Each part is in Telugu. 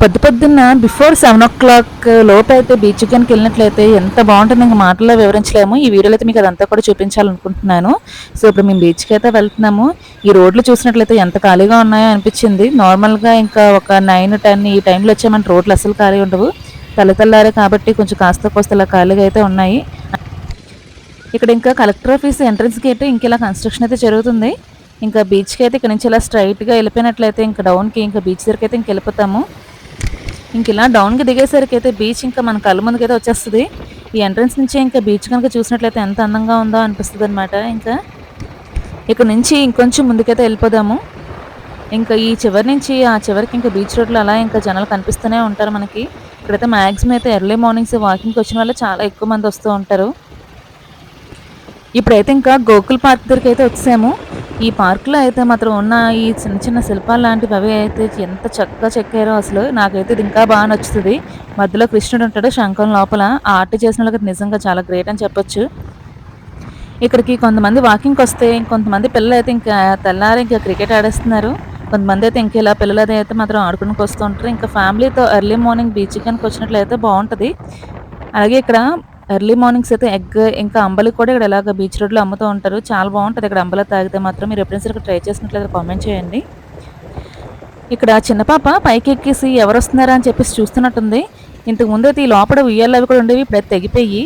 పొద్దు పొద్దున్న బిఫోర్ సెవెన్ ఓ క్లాక్ లోపు అయితే బీచ్ కనుక వెళ్ళినట్లయితే ఎంత బాగుంటుంది ఇంకా మాటల్లో వివరించలేము. ఈ వీడియోలో అయితే మీకు అదంతా కూడా చూపించాలనుకుంటున్నాను. సో ఇప్పుడు మేము బీచ్కి అయితే వెళ్తున్నాము. ఈ రోడ్లు చూసినట్లయితే ఎంత ఖాళీగా ఉన్నాయో అనిపించింది. నార్మల్గా ఇంకా ఒక నైన్ టెన్ ఈ టైంలో వచ్చామని రోడ్లు అసలు ఖాళీ ఉండవు. తెల్లతెల్లారే కాబట్టి కొంచెం కాస్త కోస్త ఇలా ఖాళీగా అయితే ఉన్నాయి. ఇక్కడ ఇంకా కలెక్టర్ ఆఫీస్ ఎంట్రన్స్ గేట్ ఇంక ఇలా కన్స్ట్రక్షన్ అయితే జరుగుతుంది. ఇంకా బీచ్కి అయితే ఇక్కడ నుంచి ఇలా స్ట్రైట్గా వెళ్ళిపోయినట్లయితే ఇంకా డౌన్కి ఇంకా బీచ్ దగ్గరికి అయితే ఇంక వెళ్ళిపోతాము. ఇంక ఇలా డౌన్కి దిగేసరికి అయితే బీచ్ ఇంకా మన కళ్ళ ముందుకైతే వచ్చేస్తుంది. ఈ ఎంట్రన్స్ నుంచి ఇంకా బీచ్ కనుక చూసినట్లయితే ఎంత అందంగా ఉందో అనిపిస్తుంది అనమాట ఇంకా ఇక్కడ నుంచి ఇంకొంచెం ముందుకైతే వెళ్ళిపోదాము. ఇంకా ఈ చివరి నుంచి ఆ చివరికి ఇంకా బీచ్ రోడ్లో అలా ఇంకా జనాలు కనిపిస్తూనే ఉంటారు మనకి. ఇక్కడైతే మ్యాక్సిమం అయితే ఎర్లీ మార్నింగ్స్ వాకింగ్కి వచ్చిన వాళ్ళు చాలా ఎక్కువ మంది వస్తూ ఉంటారు. ఇప్పుడైతే ఇంకా గోకుల్ పార్క్ దగ్గరికి అయితే వచ్చాము ఈ పార్కులో అయితే మాత్రం ఉన్న ఈ చిన్న చిన్న శిల్పాలు లాంటివి అవి అయితే ఎంత చక్కగా చెక్కారో అసలు. నాకైతే ఇది ఇంకా బాగా నచ్చుతుంది. మధ్యలో కృష్ణుడు ఉంటాడు శంఖం లోపల. ఆ ఆర్ట్ చేసిన వాళ్ళకి నిజంగా చాలా గ్రేట్ అని చెప్పొచ్చు. ఇక్కడికి కొంతమంది వాకింగ్కి వస్తే కొంతమంది పిల్లలు అయితే ఇంకా తెల్లారి ఇంకా క్రికెట్ ఆడేస్తున్నారు. కొంతమంది అయితే ఇంకా ఇలా పిల్లలు అయితే మాత్రం ఆడుకునికి వస్తూ ఉంటారు. ఇంకా ఫ్యామిలీతో ఎర్లీ మార్నింగ్ బీచ్ కనుక వచ్చినట్లయితే బాగుంటుంది. అలాగే ఇక్కడ ఎర్లీ మార్నింగ్స్ అయితే ఎగ్ ఇంకా అంబలి కూడా ఇక్కడ ఇలాగ బీచ్ రోడ్లో అమ్ముతూ ఉంటారు. చాలా బాగుంటుంది ఇక్కడ అంబలి తాగితే మాత్రం. మీరు ఎప్పుడైనా సరే ట్రై చేసినట్లయితే కామెంట్ చేయండి. ఇక్కడ చిన్న పాప పైకి ఎక్కేసి ఎవరు వస్తున్నారా అని చెప్పేసి చూస్తున్నట్టుంది. ఇంతకు ముందు అయితే ఈ లోపల ఉయ్యాలు అవి కూడా ఉండేవి ఇప్పుడు తెగిపోయి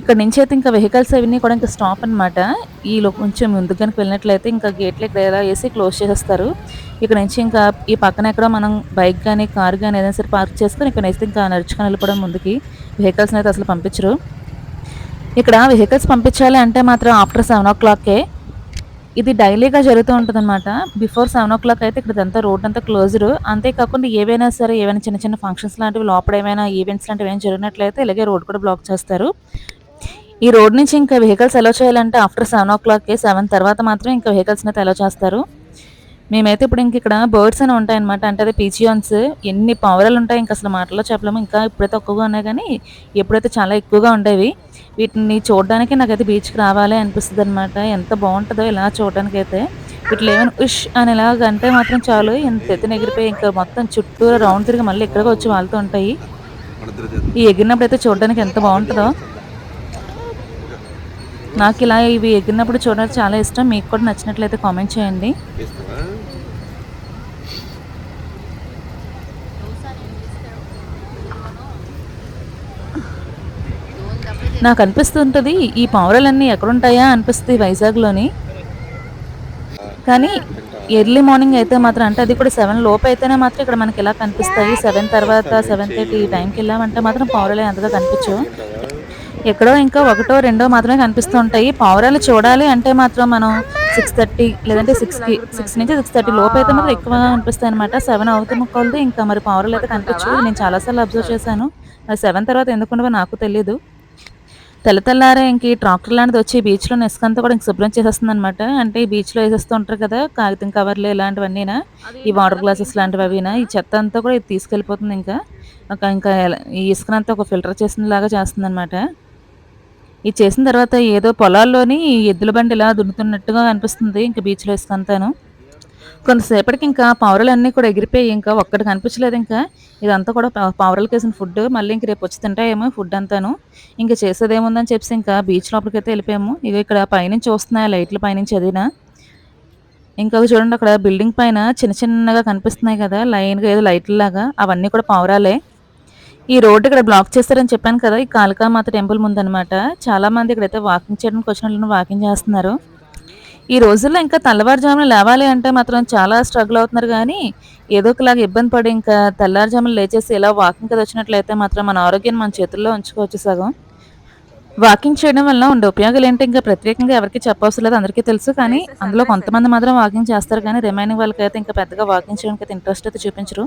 ఇక్కడ నుంచి అయితే ఇంకా వెహికల్స్ అవన్నీ కూడా ఇంకా స్టాప్ అనమాట ఈ లో కొంచెం ముందు కనుక వెళ్ళినట్లయితే ఇంకా గేట్లు ఇక్కడ ఎలా వేసి క్లోజ్ చేసేస్తారు. ఇక్కడ నుంచి ఇంకా ఈ పక్కన ఎక్కడ మనం బైక్ కానీ కార్ కానీ ఏదైనా సరే పార్క్ చేసుకొని ఇక్కడ నుంచి ఇంకా నడుచుకొని వెళ్ళిపోవడం ముందుకి వెహికల్స్ని అయితే అసలు పంపించరు. ఇక్కడ వెహికల్స్ పంపించాలి అంటే మాత్రం ఆఫ్టర్ సెవెన్ ఓ క్లాక్కే ఇది డైలీగా జరుగుతూ ఉంటుంది అనమాట బిఫోర్ సెవెన్ ఓ క్లాక్ అయితే ఇక్కడ అంతా రోడ్ అంతా క్లోజ్డ్ అంతేకాకుండా ఏవైనా సరే ఏవైనా చిన్న చిన్న ఫంక్షన్స్ లాంటివి లోపల ఏమైనా ఈవెంట్స్ లాంటివి ఏమైనా జరిగినట్లయితే ఇలాగే రోడ్ కూడా బ్లాక్ చేస్తారు. ఈ రోడ్ నుంచి ఇంకా వెహికల్స్ ఎలా చేయాలంటే ఆఫ్టర్ సెవెన్ ఓ క్లాక్కి సెవెన్ తర్వాత మాత్రం ఇంకా వెహికల్స్ని అయితే ఎలా చేస్తారు. మేమైతే ఇప్పుడు ఇంక ఇక్కడ బర్డ్స్ అని ఉంటాయన్నమాట. అంటే అదే పీచియాన్స్ ఎన్ని పావురాలు ఉంటాయి ఇంకా అసలు మాటల్లో చెప్పలేము. ఇంకా ఇప్పుడైతే తక్కువగా ఉన్నాయి కానీ ఎప్పుడైతే చాలా ఎక్కువగా ఉండేవి వీటిని చూడడానికి నాకైతే బీచ్కి రావాలి అనిపిస్తుంది అనమాట ఎంత బాగుంటుందో ఇలా చూడడానికి అయితే వీటిలో ఏమైనా ఉష్ అని ఇలాగ అంటే మాత్రం చాలు. ఎంత ఎత్తున ఎగిరిపోయి ఇంకా మొత్తం చుట్టూరు రౌండ్ తిరిగి మళ్ళీ ఇక్కడికి వచ్చి వాళ్తూ ఉంటాయి. ఈ ఎగిరినప్పుడు అయితే చూడడానికి ఎంత బాగుంటుందో. నాకు ఇలా ఇవి ఎగిరినప్పుడు చూడడానికి చాలా ఇష్టం. మీకు కూడా నచ్చినట్లయితే కామెంట్ చేయండి. నాకు అనిపిస్తుంటుంది ఈ పావురాలన్నీ ఎక్కడుంటాయా అనిపిస్తుంది వైజాగ్లోని. కానీ ఎర్లీ మార్నింగ్ అయితే మాత్రం అంటే అది కూడా సెవెన్ లోపు అయితేనే మాత్రం ఇక్కడ మనకి ఇలా కనిపిస్తాయి. సెవెన్ తర్వాత సెవెన్ థర్టీ ఈ టైంకి వెళ్ళామంటే మాత్రం పావురాలు అంతగా కనిపించవు. ఎక్కడో ఇంకా ఒకటో రెండో మాత్రమే కనిపిస్తూ ఉంటాయి పావురాలు చూడాలి అంటే మాత్రం మనం సిక్స్ థర్టీ లేదంటే సిక్స్కి సిక్స్ నుంచి సిక్స్ థర్టీ లోపు అయితే మాత్రం ఎక్కువ కనిపిస్తాయి అనమాట సెవెన్ అవుతున్న కొలది ఇంకా మరి పావురాలు అయితే కనిపించవు. నేను చాలాసార్లు అబ్జర్వ్ చేశాను. మరి సెవెన్ తర్వాత ఎందుకుండవో నాకు తెలియదు తెల్ల తెల్లారే ఇంక ఈ ట్రాక్టర్ లాంటిది వచ్చి బీచ్లో ఇసుకంతా కూడా ఇంక శుభ్రం చేసేస్తుంది అనమాట అంటే ఈ బీచ్లో వేసేస్తూ ఉంటారు కదా కాగితం కవర్లు ఇలాంటివన్నీనా? ఈ వాటర్ గ్లాసెస్ లాంటివి అవినా? ఈ చెత్త అంతా కూడా ఇది తీసుకెళ్ళిపోతుంది ఇంకా. ఒక ఇంకా ఈ ఇసుకనంతా ఒక ఫిల్టర్ చేసిన లాగా చేస్తుంది అనమాట ఇది చేసిన తర్వాత ఏదో పొలాల్లోని ఎద్దుల బండి ఇలా దున్నుతున్నట్టుగా అనిపిస్తుంది. ఇంకా బీచ్లో వేసుకుంటాను కొంతసేపటికి ఇంకా పావురాలన్నీ కూడా ఎగిరిపోయి ఇంకా ఒక్కటి కనిపించలేదు ఇంకా. ఇదంతా కూడా పావురాలకి వేసిన ఫుడ్ మళ్ళీ ఇంక రేపు వచ్చి తింటాయేమో ఫుడ్ అంతాను. ఇంకా చేసేది ఏముందని చెప్పి ఇంకా బీచ్ లోపలికైతే వెళ్ళిపోయాము. ఇక ఇక్కడ పైనుంచి వస్తున్నాయి లైట్ల పైనుంచి అదినా. ఇంకా చూడండి అక్కడ బిల్డింగ్ పైన చిన్న చిన్నగా కనిపిస్తున్నాయి కదా. లైన్గా ఏదో లైట్లు లాగా అవన్నీ కూడా పావురాలే. ఈ రోడ్డు ఇక్కడ బ్లాక్ చేస్తారని చెప్పాను కదా ఈ కాళికామాత టెంపుల్ ముందనమాట. చాలా మంది ఇక్కడైతే వాకింగ్ చేయడానికి వచ్చిన వాకింగ్ చేస్తున్నారు. ఈ రోజుల్లో ఇంకా తెల్లవారుజామున లేవాలి అంటే మాత్రం చాలా స్ట్రగుల్ అవుతున్నారు కానీ ఏదో ఒకలాగా ఇబ్బంది పడి ఇంకా తెల్లారుజామున లేచేసి ఇలా వాకింగ్ కదా వచ్చినట్లయితే మాత్రం మన ఆరోగ్యాన్ని మన చేతుల్లో ఉంచుకోవచ్చు సగం. వాకింగ్ చేయడం వల్ల ఉండే ఉపయోగాలు ఏంటి ఇంకా ప్రత్యేకంగా ఎవరికి చెప్పవసరం లేదు అందరికీ తెలుసు కానీ అందులో కొంతమంది మాత్రం వాకింగ్ చేస్తారు కానీ రిమైనింగ్ వాళ్ళకైతే ఇంకా పెద్దగా వాకింగ్ చేయడానికి అయితే ఇంట్రెస్ట్ అయితే చూపించరు.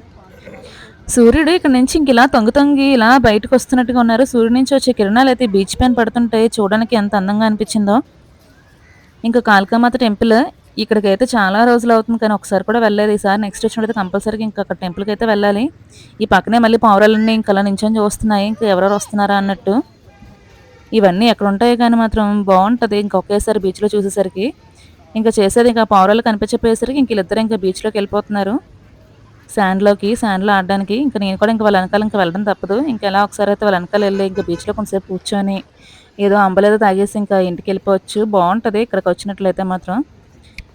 సూర్యుడు ఇక్కడ నుంచి ఇంక ఇలా తొంగి తొంగి ఇలా బయటకు వస్తున్నట్టుగా ఉన్నారు. సూర్యుడు నుంచి వచ్చే కిరణాలు అయితే బీచ్ పైన పడుతుంటాయి చూడడానికి ఎంత అందంగా అనిపించిందో. ఇంకా కాళికామాత టెంపుల్ ఇక్కడికి అయితే చాలా రోజులు అవుతుంది కానీ ఒకసారి కూడా వెళ్ళలేదు. ఈసారి నెక్స్ట్ వచ్చినట్టు కంపల్సరీగా ఇంకా అక్కడ టెంపుల్కి అయితే వెళ్ళాలి. ఈ పక్కనే మళ్ళీ పావురాలన్నీ ఇంకా అలా నించొని చూస్తున్నాయి. ఇంకా ఎవరెవరు వస్తున్నారా అన్నట్టు. ఇవన్నీ ఎక్కడ ఉంటాయి కానీ మాత్రం బాగుంటుంది. ఇంకా ఒకేసారి బీచ్లో చూసేసరికి. ఇంకా చేసేది ఇంకా పావురాలు కనిపించపోయేసరికి ఇంక ఇద్దరు ఇంకా బీచ్లోకి వెళ్ళిపోతున్నారు. శాండ్‌లోకి శాండ్‌లో ఆడడానికి. ఇంకా నేను కూడా ఇంకా వాళ్ళ వెనకాల ఇంకా వెళ్ళడం తప్పదు. ఇంకా ఎలా ఒకసారి అయితే వాళ్ళ వెనకాల వెళ్ళి ఇంకా బీచ్‌లో కొంతసేపు కూర్చొని, ఏదో అంబలేదో తాగేసి ఇంకా ఇంటికి వెళ్ళిపోవచ్చు బాగుంటుంది ఇక్కడికి వచ్చినట్లయితే మాత్రం.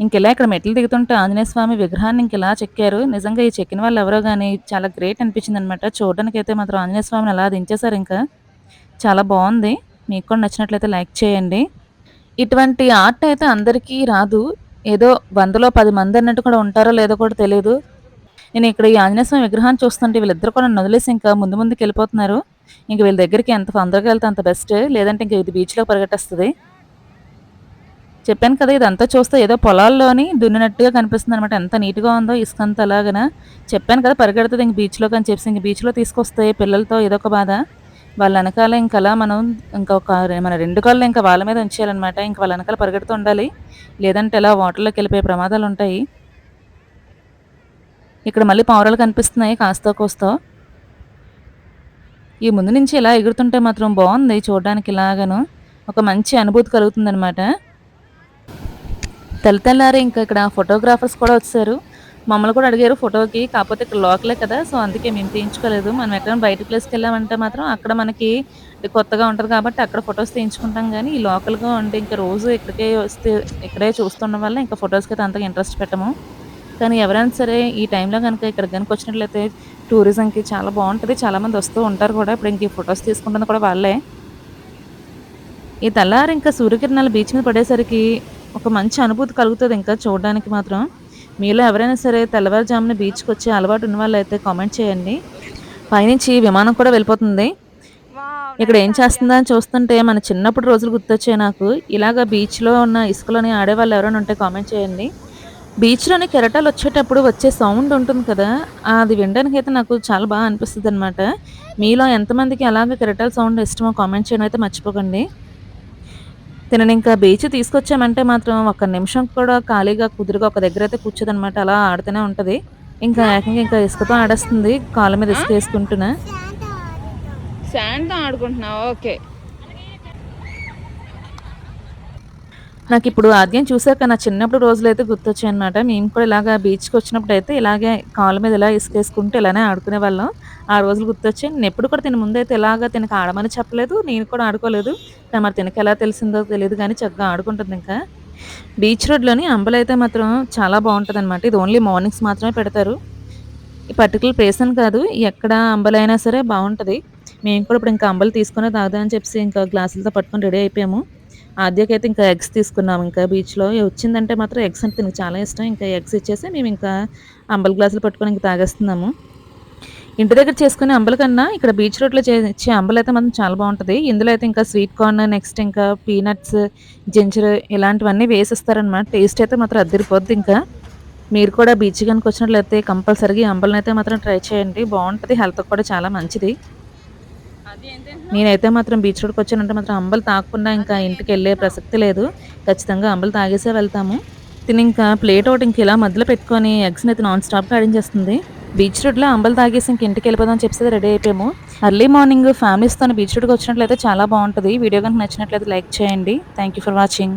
ఇంకెలా ఇక్కడ మెట్లు దిగుతుంటే ఆంజనేయ స్వామి విగ్రహాన్ని ఇంకెలా చెక్కారు. నిజంగా ఈ చెక్కిన వాళ్ళు ఎవరో కానీ చాలా గ్రేట్ అనిపించిందనమాట. అయితే మాత్రం ఆంజనేయ స్వామిని అలా దించేశారు ఇంకా చాలా బాగుంది మీకు కూడా నచ్చినట్లయితే లైక్ చేయండి. ఇటువంటి ఆర్ట్ అయితే అందరికీ రాదు. ఏదో వందలో పది మంది అన్నట్టు కూడా ఉంటారో లేదో కూడా తెలియదు నేను ఇక్కడ ఈ ఆంజనేయ స్వామి విగ్రహాన్ని చూస్తుంటే వీళ్ళిద్దరు కూడా నన్నొదిలేసి ఇంకా ముందు ముందుకు వెళ్ళిపోతున్నారు ఇంక వీళ్ళ దగ్గరికి ఎంత తొందరగా వెళ్తే అంత బెస్ట్. లేదంటే ఇంక ఇది బీచ్లో పరిగెట్టేస్తుంది చెప్పాను కదా! ఇదంతా చూస్తే ఏదో పొలాల్లోని దున్నినట్టుగా కనిపిస్తుంది అనమాట ఎంత నీట్‌గా ఉందో ఇసుకంత అలాగన. చెప్పాను కదా! పరిగెడుతుంది ఇంక బీచ్‌లోకి అని చెప్పేసి. ఇంక బీచ్‌లో తీసుకొస్తే పిల్లలతో ఇదొక బాధ. వాళ్ళ ఎనకాల ఇంకలా మనం ఇంకా ఒక మన రెండు కాళ్ళు ఇంకా వాళ్ళ మీద ఉంచేయాలనమాట. ఇంక వాళ్ళ వెనకాల పరిగెడుతూ ఉండాలి. లేదంటే ఇలా ప్రమాదాలు ఉంటాయి ఇక్కడ మళ్ళీ పావురాలు కనిపిస్తున్నాయి కాస్తో కోస్తో ఈ ముందు నుంచి ఇలా ఎగురుతుంటే మాత్రం బాగుంది చూడడానికి ఇలాగను. ఒక మంచి అనుభూతి కలుగుతుందనమాట. తెల్లతెల్లారి ఇంకా ఇక్కడ ఫోటోగ్రాఫర్స్ కూడా వచ్చారు మమ్మల్ని కూడా అడిగారు ఫోటోకి. కాకపోతే ఇక్కడ లోకలే కదా! సో, అందుకే మేము తీయించుకోలేదు. మనం ఎక్కడైనా బయట ప్లేస్కి వెళ్ళామంటే మాత్రం అక్కడ మనకి కొత్తగా ఉంటుంది కాబట్టి అక్కడ ఫోటోస్ తీయించుకుంటాం కానీ ఈ లోకల్‌గా ఉంటే ఇంకా రోజు ఇక్కడికే వస్తే ఇక్కడే చూస్తుండడం వల్ల ఇంకా ఫోటోస్‌కైతే అంతగా ఇంట్రెస్ట్ పెట్టము. కానీ ఎవరైనా సరే ఈ టైంలో గనుక ఇక్కడికి గనుక వచ్చినట్లయితే టూరిజంకి చాలా బావుంటది. చాలామంది వస్తూ ఉంటారు కూడా. ఇప్పుడు ఇంక ఈ ఫోటోస్ తీసుకుంటుంది కూడా వాళ్ళే. ఈ తెల్లారి ఇంకా సూర్యకిరణాలు బీచ్ మీద పడేసరికి ఒక మంచి అనుభూతి కలుగుతది ఇంకా చూడడానికి మాత్రం. మీలో ఎవరైనా సరే తెల్లవారుజామున బీచ్‌కొచ్చే అలవాటు ఉన్నవాళ్ళైతే కామెంట్ చేయండి. పైనుంచి విమానం కూడా వెళ్ళిపోతుంది. ఇక్కడ ఏం చేస్తుందా అని చూస్తుంటే మన చిన్నప్పుడు రోజులు గుర్తొచ్చాయి నాకు. ఇలాగ బీచ్‌లో ఉన్న ఇసుకలోని ఆడేవాళ్ళు ఎవరైనా ఉంటే కామెంట్ చేయండి. బీచ్‌లోని కెరటాలొచ్చేటప్పుడు వచ్చే సౌండ్ ఉంటుంది కదా! అది వినడానికి అయితే నాకు చాలా బాగా అనిపిస్తుంది అనమాట మీలో ఎంతమందికి అలాగే కెరటాల సౌండ్ ఇష్టమో కామెంట్ చేయడం అయితే మర్చిపోకండి. తినని ఇంకా బీచ్ తీసుకొచ్చామంటే మాత్రం ఒక్క నిమిషం కూడా ఖాళీగా కుదురుగా ఒక దగ్గర అయితే కూర్చోదనమాట. అలా ఆడుతూనే ఉంటుంది ఇంకా ఏకంగా ఇంకా ఇసుకతో ఆడేస్తుంది. కాళ్ళ మీద ఇసుక వేసుకుంటున్నా శాండ్‌తో ఆడుకుంటున్నావు ఓకే. నాకు ఇప్పుడు ఆద్యం చూసాక నా చిన్నప్పుడు రోజులైతే గుర్తొచ్చాయనమాట. మేము కూడా ఇలాగా అయితే ఇలాగే కాళ్ళ మీద ఇలా ఇసుకేసుకుంటూ ఇలానే ఆడుకునే వాళ్ళం ఆ రోజులు గుర్తొచ్చాయి. నేనెప్పుడు కూడా తిన ముందైతే ఇలాగా తినక ఆడమని చెప్పలేదు. నేను కూడా ఆడుకోలేదు. కానీ మరి తినకెలా తెలిసిందో తెలియదు కానీ చక్కగా ఆడుకుంటుంది ఇంకా బీచ్ రోడ్‌లోని అంబలైతే మాత్రం చాలా బాగుంటుంది అనమాట ఇది ఓన్లీ మార్నింగ్స్ మాత్రమే పెడతారు. ఈ పర్టికులర్ ప్లేస్ అని కాదు. ఎక్కడ అంబలైనా సరే బాగుంటుంది మేము కూడా ఇప్పుడు ఇంకా అంబలు తీసుకునే తాగుదామని చెప్పి చెప్పేసి ఇంకా గ్లాసులతో పట్టుకొని రెడీ అయిపోయాము. ఆద్యకైతే ఇంకా ఎగ్స్ తీసుకున్నాం ఇంకా బీచ్‌లో. వచ్చిందంటే మాత్రం ఎగ్స్ అంటే తినకు చాలా ఇష్టం. ఇంకా ఎగ్స్ ఇచ్చేసి మేము ఇంకా అంబలి గ్లాసులు పట్టుకొని ఇంకా తాగేస్తున్నాము. ఇంటి దగ్గర చేసుకునే అంబల కన్నా ఇక్కడ బీచ్ రోడ్‌లో చే ఇచ్చే అయితే మాత్రం చాలా బాగుంటుంది ఇందులో అయితే ఇంకా స్వీట్ కార్న్, నెక్స్ట్ ఇంకా పీనట్స్, జింజర్ ఇలాంటివన్నీ వేసిస్తారనమాట. టేస్ట్ అయితే మాత్రం అద్దిరిపోద్దింకా. మీరు కూడా బీచ్ కనుక వచ్చినట్లయితే కంపల్సరీగా అంబలనైతే మాత్రం ట్రై చేయండి. బాగుంటుంది హెల్త్‌కి కూడా చాలా మంచిది. నేనైతే మాత్రం బీచ్ రోడ్కి వచ్చానంటే మాత్రం అంబలు తాగకుండా ఇంకా ఇంటికి వెళ్ళే ప్రసక్తి లేదు. ఖచ్చితంగా అంబలు తాగేసే వెళ్తాము. తినింకా ప్లేట్ ఒకటి ఇంక ఇలా మధ్యలో పెట్టుకొని ఎగ్స్‌ని అయితే నాన్ స్టాప్‌గా ఆడించేస్తుంది. బీచ్ రోడ్‌లో అంబలు తాగేసి ఇంక ఇంటికి వెళ్ళిపోదాం చెప్పేసి రెడీ అయిపోయాము. ఎర్లీ మార్నింగ్ ఫ్యామిలీస్తో బీచ్ రోడ్కి వచ్చినట్లయితే చాలా బాగుంటుంది వీడియో కనుక నచ్చినట్లయితే లైక్ చేయండి. Thank you for watching.